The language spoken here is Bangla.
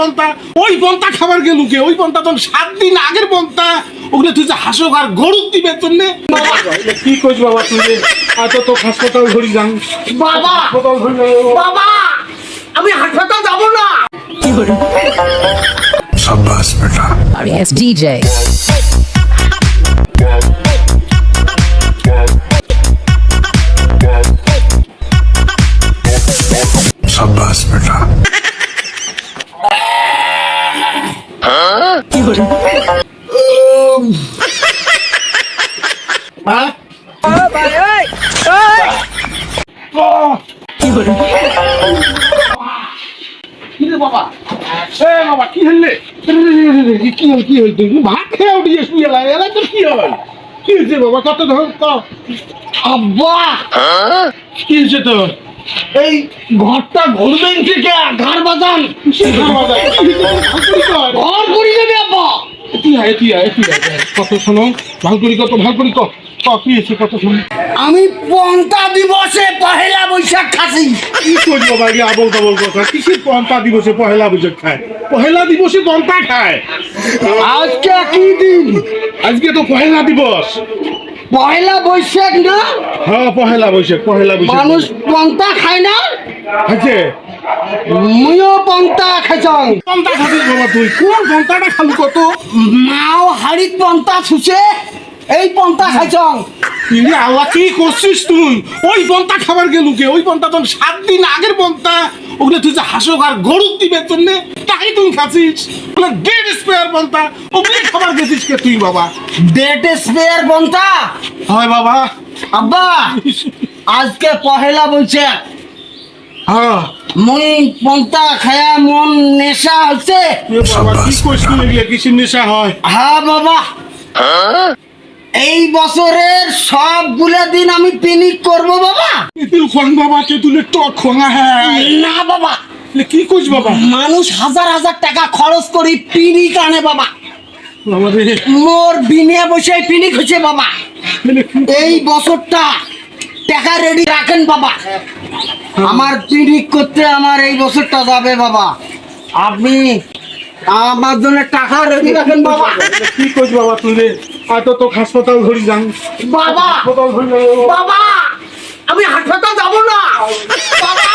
পন্থা ওই পন্থা খাবার গেলু কে? ওই পন্থা তখন সাত দিন আগের পন্থা ওগুলো তুই যে হাসো আর গরুর দিবে তুমি কি কইস বাবা তুই আজ তো হাসপাতাল ঘুরি যান। বাবা! বাবা! আমি হাসপাতাল যাব না। কি করে সাব্বাস বেটা। আর এস ডিজে বাবা? এ বাবা কি হলে কি হল কি হল তুই ভাত খেয়ে উঠিয়ে শুয়ে লাগে এলা তোর কি কি হয়েছে বাবা? কত ধর আব্বা! কি হয়েছে তোর? এই ঘরটা ঘুরবেন থেকে ঘর বাজান। ঘর আব্বা তুই আয় তুই আয় তুই আয়। কত শোনো ভালকুড়ি কত ক হয়েছে কত শোনো। আমি পন্থা দিবসে পহেলা বৈশাখ খাসি। কি করব বাড়ি আবল তাবল কথা? কিসের পন্থা দিবসে পহেলা বৈশাখ খায়? পহেলা দিবসে পন্থা খায়। আজকে কি দিন? আজকে তো পহেলা দিবস। পহেলা বৈশাখ না? হ্যাঁ পহেলা বৈশাখ পহেলা বৈশাখ। মানুষ পন্থা খায় না? আছে মুইও পন্থা খাইছং। খাচ্ছিস বাবা তুই। কোন পন্থাটা খালু কত? মাও হাড়িত পন্থা ছুছে এই পন্থা খাইছং। আল্লাহ কি করছিস তুই? ওই পন্থা খাবার গেলু কে? ওই পন্থা তখন সাত দিন আগের পন্থা ওগুলো তুই যে হাসক আর গরু দিবের জন্য তাই তুই খাচ্ছিস। ডেড স্পেয়ার পন্থা ওগুলো খাবার গেছিস কে তুই বাবা? ডেট স্পেয়ার পন্থা হয় বাবা। আব্বা আজকে পহেলা বৈশাখ। হ্যাঁ মুই পন্থা খায়া মন নেশা হচ্ছে এ বাবা কি কিসের নেশা হয়? হ্যাঁ বাবা। এই বছরের সবগুলা দিন আমি পিনিক করব বাবা। তেঁতুল খোয়াং বাবা? তেঁতুলের টক খোঙা হ্যাঁ না বাবা। কি কইস বাবা? মানুষ হাজার হাজার টাকা খরচ করি পিনিক আনে বাবা। মোর বিনিয়া বসে পিনিক হচ্ছে বাবা। এই বছরটা টাকা রেডি রাখেন বাবা। আমার ক্লিনিক করতে আমার এই বছরটা যাবে বাবা। আপনি আমার জন্য টাকা রেডি রাখেন বাবা। কি কইছ বাবা তুই রে? আর তো হাসপাতাল ধরি যান বাবা হাসপাতাল ধরি বাবা আমি হাসপাতাল যাব না। বাবা